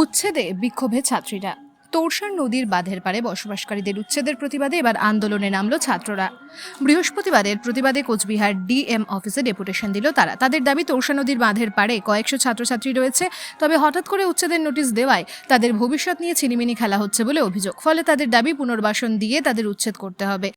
উচ্ছেদে বিক্ষোভে ছাত্রীরা। তোরসার নদীর বাঁধের পারে বসবাসকারীদের উচ্ছেদের প্রতিবাদে এবার আন্দোলনে নামল ছাত্ররা। বৃহস্পতিবারের প্রতিবাদে কোচবিহার ডিএম অফিসে ডেপুটেশন দিল তারা। তাদের দাবি, তোরসা নদীর বাঁধের পারে কয়েকশো ছাত্রছাত্রী রয়েছে, তবে হঠাৎ করে উচ্ছেদের নোটিশ দেওয়ায় তাদের ভবিষ্যৎ নিয়ে ছিনিমিনি খেলা হচ্ছে বলে অভিযোগ। ফলে তাদের দাবি, পুনর্বাসন দিয়ে তাদের উচ্ছেদ করতে হবে।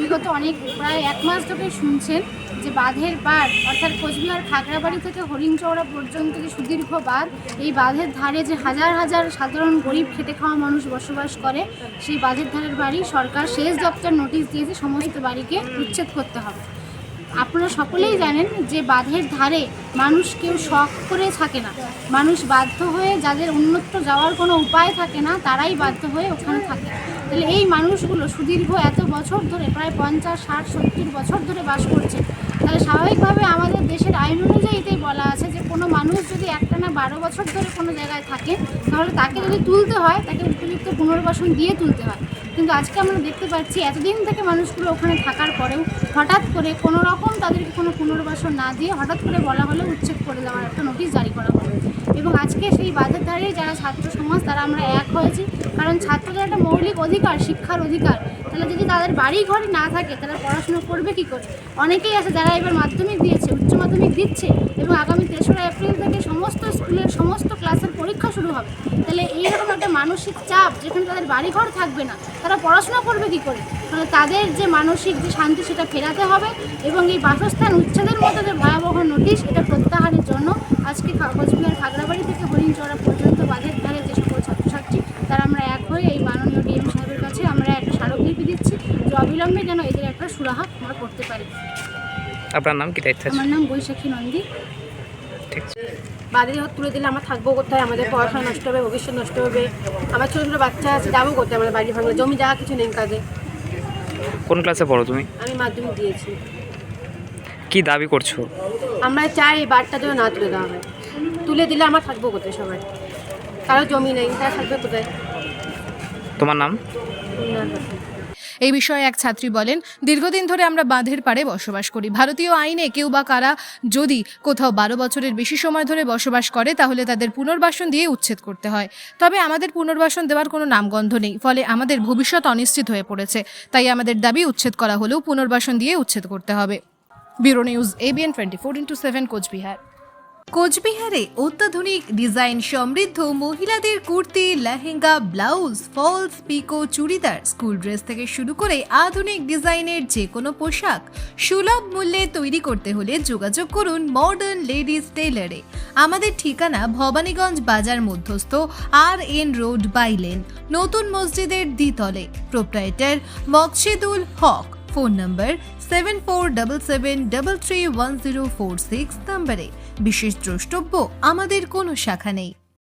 বিগত অনেক। প্রায় এক মাস ধরে শুনছেন যে বাঁধের বাঁধ, অর্থাৎ কোচবিহার খাগড়াবাড়ি থেকে হরিণচৌড়া পর্যন্ত যে সুদীর্ঘ বাঁধ, এই বাঁধের ধারে যে হাজার হাজার সাধারণ গরিব খেটে খাওয়া মানুষ বসবাস করে, সেই বাঁধের ধারের বাড়ি সরকার শেষ দপ্তর নোটিশ দিয়েছে, সমস্ত বাড়িকে উচ্ছেদ করতে হবে। আপনারা সকলেই জানেন যে বাঁধের ধারে মানুষ কেউ শখ করে থাকে না। মানুষ বাধ্য হয়ে যাদের অন্যত্র যাওয়ার কোনো উপায় থাকে না, তারাই বাধ্য হয়ে ওখানে থাকে। তাহলে এই মানুষগুলো সুদীর্ঘ এত বছর ধরে, প্রায় পঞ্চাশ, ষাট, সত্তর বছর ধরে বাস করছে। তাহলে স্বাভাবিকভাবে আমাদের দেশের আইন অনুযায়ী এটাই বলা আছে যে, কোনো মানুষ যদি একটানা বারো বছর ধরে কোনো জায়গায় থাকে, তাহলে তাকে যদি তুলতে হয়, তাকে উপযুক্ত পুনর্বাসন দিয়ে তুলতে হয়। কিন্তু আজকে আমরা দেখতে পাচ্ছি এতদিন থেকে মানুষগুলো ওখানে থাকার পরেও হঠাৎ করে কোনো রকম তাদেরকে কোনো পুনর্বাসন না দিয়ে হঠাৎ করে বলা হলো উচ্ছেদ করে দেওয়ার একটা নোটিশ জারি করা হলো। এবং আজকে সেই বাজার ধারে যারা ছাত্র সমাজ, তারা আমরা এক হয়েছি। কারণ ছাত্রদের একটা মৌলিক অধিকার, শিক্ষার অধিকার। তাহলে যদি তাদের বাড়ি ঘরে না থাকে, তারা পড়াশোনা করবে কি করে? অনেকেই আছে যারা এবার মাধ্যমিক দিয়েছে, উচ্চ মাধ্যমিক দিচ্ছে এবং আগামী তেসরা এপ্রিল থেকে সমস্ত স্কুলের সমস্ত ক্লাসের পরীক্ষা শুরু হবে। তাহলে মানসিক চাপ যেখানে তাদের বাড়িঘর থাকবে না তারা পড়াশোনা করবে কি করে? মানে তাদের যে মানসিক যে শান্তি সেটা ফেরাতে হবে এবং এই বাসস্থান উচ্ছেদের মতো যে ভয়াবহ নোটিশ এটা প্রত্যাহারের জন্য আজকে কোচবিহার খাগড়াবাড়ি থেকে হরিণচড়া পর্যন্ত বাঁধের ধারে যে সকল ছাত্রছাত্রী তারা আমরা এক হয়ে এই মাননীয় ডিএম সাহেবের কাছে আমরা একটা স্মারকলিপি দিচ্ছি যে অবিলম্বে যেন এদের একটা সুরাহা আমরা করতে পারি। আপনার নাম কি দায়িত্ব আমার নাম বৈশাখী নন্দী। বাড়ি ঘর তুলে দিলে আমার থাকব কোথায়? আমাদের পড়াশোনা নষ্ট হবে ভবিষ্যৎ নষ্ট হবে। আমার ছোটো ছোটো বাচ্চা আছে যাব কোথায়? আমাদের বাড়ি ভাঙলে। জমি জায়গা কিছু নেই কাজে। কোন ক্লাসে পড়ো তুমি? আমি মাধ্যমিক দিয়েছি। কি দাবি করছ? আমরা চাই এই বাড়িটা যেন না তুলে দেওয়া হয়। তুলে দিলে আমার থাকব কোথায় সবাই? কারও জমি নেই তারা থাকবে কোথায়? তোমার নাম? না। এই বিষয়ে এক ছাত্রী বলেন, দীর্ঘদিন ধরে আমরা বাঁধের পাড়ে বসবাস করি। ভারতীয় আইনে কেউ বা কারা যদি কোথাও বারো বছরের বেশি সময় ধরে বসবাস করে, তাহলে তাদের পুনর্বাসন দিয়ে উচ্ছেদ করতে হয়। তবে আমাদের পুনর্বাসন দেওয়ার কোনো নামগন্ধ নেই, ফলে আমাদের ভবিষ্যৎ অনিশ্চিত হয়ে পড়েছে। তাই আমাদের দাবি, উচ্ছেদ করা হলেও পুনর্বাসন দিয়ে উচ্ছেদ করতে হবে। Bureau news ABN twenty four into seven, Cooch Behar. কোচবিহারে অত্যাধুনিক ডিজাইন সমৃদ্ধ মহিলাদের kurti, lehenga, blouse, falls, pico, churidar, school dress থেকে শুরু করে আধুনিক ডিজাইনের যে কোনো পোশাক সুলভ মূল্যে তৈরি করতে হলে যোগাযোগ করুন মডার্ন লেডিস টেলারে আমাদের ঠিকানা ভবানীগঞ্জ বাজার মধ্যস্থ আর এন রোড বাইলেন নতুন মসজিদের দ্বিতলে। Proprietor Moksidul Haque. Phone number seven four double seven double three one zero four six নাম্বারে। বিশেষ দ্রষ্টব্য, আমাদের কোনো শাখা নেই।